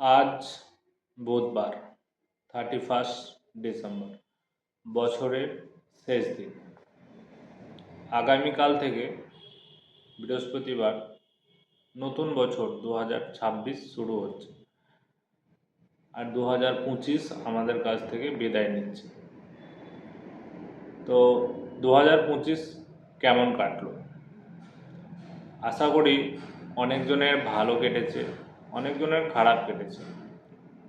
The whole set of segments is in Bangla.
আজ বুধবার থার্টি ফার্স্ট ডিসেম্বর, বছরের শেষ দিন। আগামীকাল থেকে বৃহস্পতিবার নতুন বছর দু হাজার ছাব্বিশ শুরু হচ্ছে আর দু হাজার পঁচিশ আমাদের কাছ থেকে বিদায় নিচ্ছে। তো দু হাজার পঁচিশ কেমন কাটলো? আশা করি অনেকজনের ভালো কেটেছে। অনেকজনের খারাপ কেটেছে।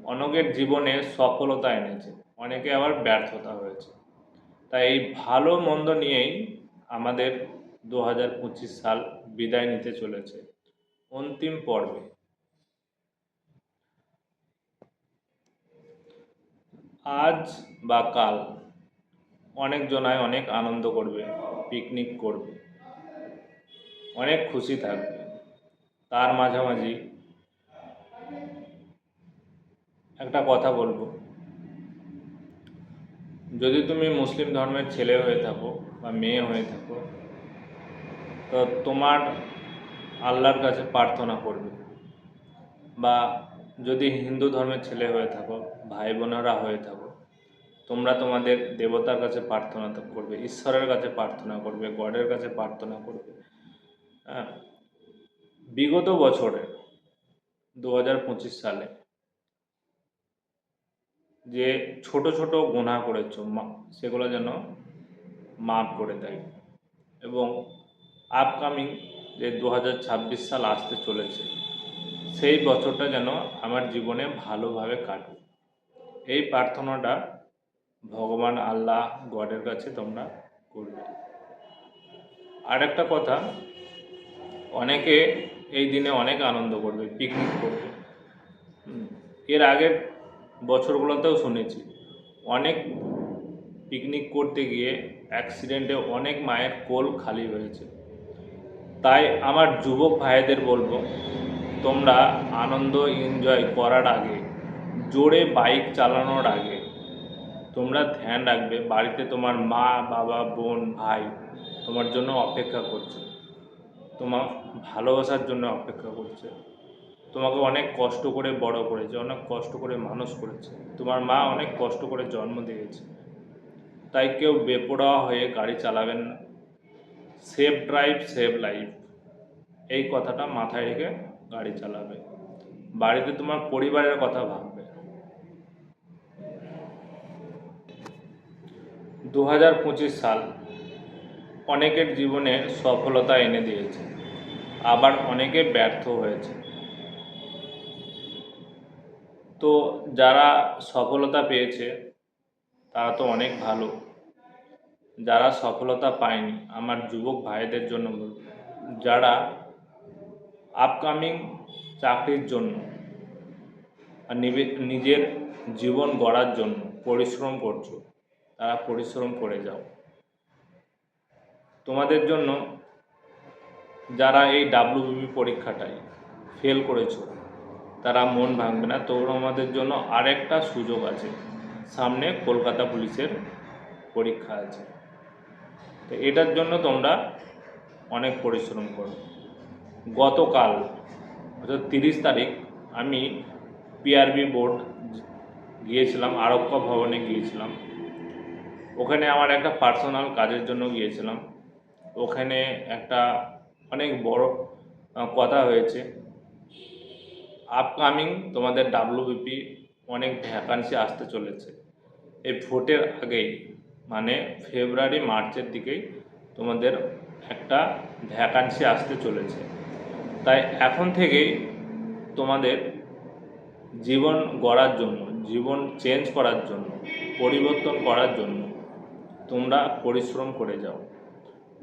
অনেকের জীবনে সফলতা এনেছে, অনেকে আবার ব্যর্থতা হয়েছে। তাই এই ভালো মন্দ নিয়েই আমাদের দু হাজার পঁচিশ সাল বিদায় নিতে চলেছে অন্তিম পর্বে। আজ বা কাল অনেকজনায় অনেক আনন্দ করবে, পিকনিক করবে, অনেক খুশি থাকবে। তার মাঝামাঝি একটা কথা বলব। যদি তুমি মুসলিম ধর্মের ছেলে হয়ে থাকো বা মেয়ে হয়ে থাকো, তো তোমার আল্লাহর কাছে প্রার্থনা করবে। বা যদি হিন্দু ধর্মের ছেলে হয়ে থাকো, ভাই বোনেরা হয়ে থাকো, তোমরা তোমাদের দেবতার কাছে প্রার্থনা করবে, ঈশ্বরের কাছে প্রার্থনা করবে, গডের কাছে প্রার্থনা করবে। হ্যাঁ বিগত বছরে, দু হাজার পঁচিশ সালে যে ছোট ছোট গুনাহ করেছ সেগুলো যেন মাফ করে দেয়। এবং আপকামিং যে দু হাজার ছাব্বিশ সাল আসতে চলেছে, সেই বছরটা যেন আমার জীবনে ভালোভাবে কাটুক। এই প্রার্থনাটা ভগবান আল্লাহ গডের কাছে তোমরা করবে। আর একটা কথা, অনেকে এই দিনে অনেক আনন্দ করবে পিকনিক করবে। এর আগের বছরগুলোতেও শুনেছি। অনেক পিকনিক করতে গিয়ে অ্যাক্সিডেন্টে অনেক মায়ের কোল খালি হয়েছে। তাই আমার যুবক ভাইদের বলব, তোমরা আনন্দ এনজয় করার আগে, জোরে বাইক চালানোর আগে, তোমরা ধ্যান রাখবে, বাড়িতে তোমার মা, বাবা, বোন, ভাই তোমার জন্য অপেক্ষা করছে। তোমার ভালোবাসার জন্য অপেক্ষা করছে। তোমাকে অনেক কষ্ট করে বড় করেছে, অনেক কষ্ট করে মানুষ করেছে। তোমার মা অনেক কষ্ট করে জন্ম দিয়েছে। তাই কেউ বেপরোয়া হয়ে গাড়ি চালাবেন না। সেফ ড্রাইভ সেভ লাইফ এই কথাটা মাথায় রেখে গাড়ি চালাবে। বাড়িতে তোমার পরিবারের কথা ভাববে। দু হাজার পঁচিশ সাল অনেকের জীবনে সফলতা এনে দিয়েছে। আবার অনেকে ব্যর্থ হয়েছে। তো যারা সফলতা পেয়েছে, তারা তো অনেক ভালো। যারা সফলতা পায়নি, আমার যুবক ভাইদের জন্য যারা আপকামিং চাকরির জন্য নিজের জীবন গড়ার জন্য পরিশ্রম করছ, তারা পরিশ্রম করে যাও। তোমাদের জন্য যারা এই ডাব্লিউবিপি পরীক্ষাটায় ফেল করেছ তারা মন ভাঙবে না। তো আমাদের জন্য আরেকটা সুযোগ আছে। সামনে কলকাতা পুলিশের পরীক্ষা আছে। তো এটার জন্য তোমরা অনেক পরিশ্রম করো। গতকাল, অর্থাৎ তিরিশ তারিখ, আমি পিআরবি বোর্ড গিয়েছিলাম, আরক্ষ ভবনে গিয়েছিলাম। ওখানে আমার একটা পার্সোনাল কাজের জন্য গিয়েছিলাম। ওখানে একটা অনেক বড় কথা হয়েছে। আপকামিং তোমাদের ডাব্লিউবিপি অনেক ভ্যাকান্সি আসতে চলেছে। এই ভোটের আগেই মানে ফেব্রুয়ারি মার্চের দিকেই তোমাদের একটা ভ্যাকান্সি আসতে চলেছে। তাই এখন থেকেই তোমাদের জীবন গড়ার জন্য, জীবন চেঞ্জ করার জন্য, পরিবর্তন করার জন্য তোমরা পরিশ্রম করে যাও।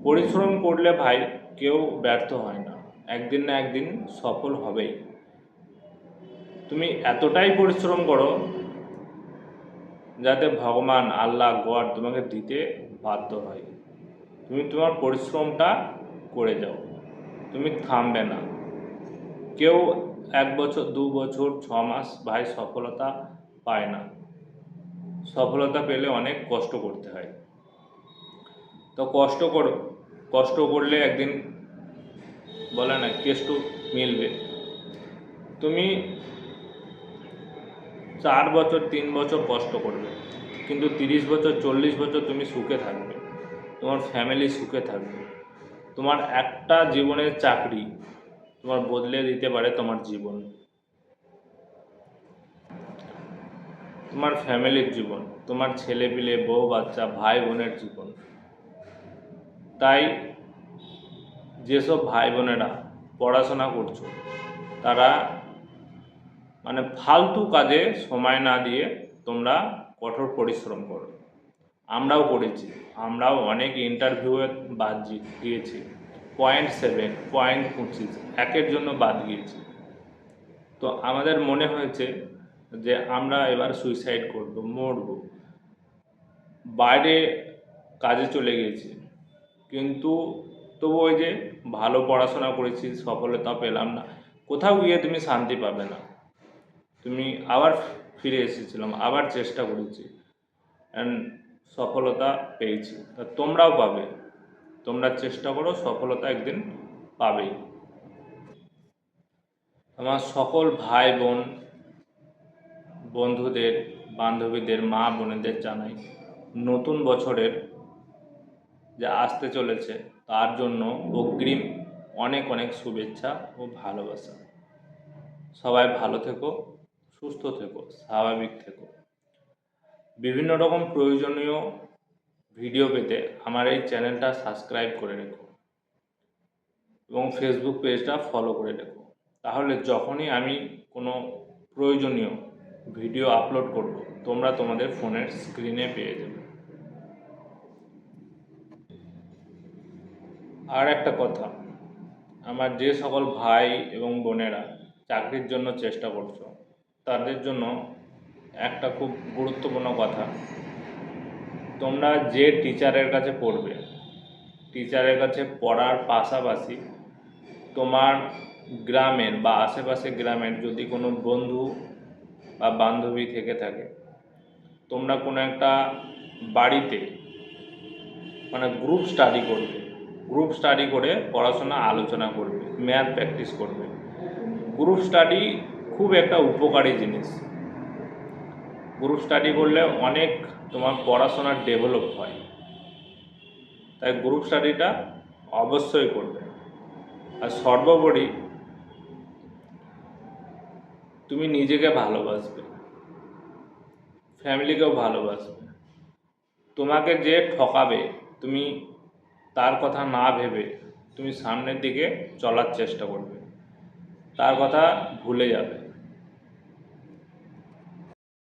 পরিশ্রম করলে ভাই কেউ ব্যর্থ হয় না। একদিন না একদিন সফল হবেই। তুমি এতটাই পরিশ্রম করো যাতে ভগবান, আল্লাহ, গড তোমাকে দিতে বাধ্য হয়। তুমি তোমার পরিশ্রমটা করে যাও। তুমি থামবে না। কেউ এক বছর, দু বছর, ছ মাস ভাই সফলতা পায় না। সফলতা পেলে অনেক কষ্ট করতে হয়। তো কষ্ট করো। কষ্ট করলে একদিন বলে না, কেষ্ট মিলবে। তুমি চার বছর, তিন বছর কষ্ট করবে। কিন্তু তিরিশ বছর, চল্লিশ বছর তুমি সুখে থাকবে। তোমার ফ্যামিলি সুখে থাকবে। তোমার একটা জীবনের চাকরি তোমার বদলে দিতে পারে তোমার জীবন। তোমার ফ্যামিলির জীবন, তোমার ছেলে পিলে বউ, বাচ্চা, ভাই, বোনের জীবন। তাই যেসব ভাই বোনেরা পড়াশোনা করছ, তারা মানে ফালতু কাজে সময় না দিয়ে তোমরা কঠোর পরিশ্রম করো। আমরাও করেছি, আমরাও অনেক ইন্টারভিউয়ে বাদ দিয়েছি পয়েন্ট সেভেন পয়েন্ট পঁচিশ, একের জন্য বাদ গিয়েছি। তো আমাদের মনে হয়েছে যে আমরা এবার সুইসাইড করব, মরব। বাইরে কাজে চলে গেছি কিন্তু তবু ওই যে ভালো পড়াশোনা করেছি, সফলতা পেলাম না। কোথাও গিয়ে তুমি শান্তি পাবে না। তুমি আবার ফিরে এসেছিলাম, আবার চেষ্টা করেছি। অ্যান্ড সফলতা পেয়েছি। তা তোমরাও পাবে। তোমরা চেষ্টা করো, সফলতা একদিন পাবেই। আমার সকল ভাই বোন, বন্ধুদের, বান্ধবীদের, মা বোনেদের জানাই, নতুন বছরের যে আসতে চলেছে, তার জন্য অগ্রিম অনেক অনেক শুভেচ্ছা ও ভালোবাসা। সবাই ভালো থেকো। সুস্থ থেকো, স্বাভাবিক থেকো। বিভিন্ন রকম প্রয়োজনীয় ভিডিও পেতে আমার এই চ্যানেলটা সাবস্ক্রাইব করে রেখো এবং ফেসবুক পেজটা ফলো করে রেখো। তাহলে যখনই আমি কোনো প্রয়োজনীয় ভিডিও আপলোড করব, তোমরা তোমাদের ফোনের স্ক্রিনে পেয়ে যাবে। আর একটা কথা, আমার যে সকল ভাই এবং বোনেরা চাকরির জন্য চেষ্টা করছ তাদের জন্য একটা খুব গুরুত্বপূর্ণ কথা। তোমরা যে টিচারের কাছে পড়বে টিচারের কাছে পড়ার পাশাপাশি তোমার গ্রামের বা আশেপাশে গ্রামের যদি কোনো বন্ধু বা বান্ধবী থেকে থাকে, তোমরা কোনো একটা বাড়িতে মানে গ্রুপ স্টাডি করবে। গ্রুপ স্টাডি করে পড়াশোনা আলোচনা করবে ম্যাথ প্র্যাকটিস করবে। গ্রুপ স্টাডি খুব একটা উপকারী জিনিস। গ্রুপ স্টাডি করলে অনেক তোমার পড়াশোনার ডেভেলপ হয়। তাই গ্রুপ স্টাডিটা অবশ্যই করবে। আর সর্বোপরি তুমি নিজেকে ভালোবাসবে। ফ্যামিলিকেও ভালোবাসবে। তোমাকে যে ঠকাবে, তুমি তার কথা না ভেবে তুমি সামনের দিকে চলার চেষ্টা করবে। তার কথা ভুলে যাবে।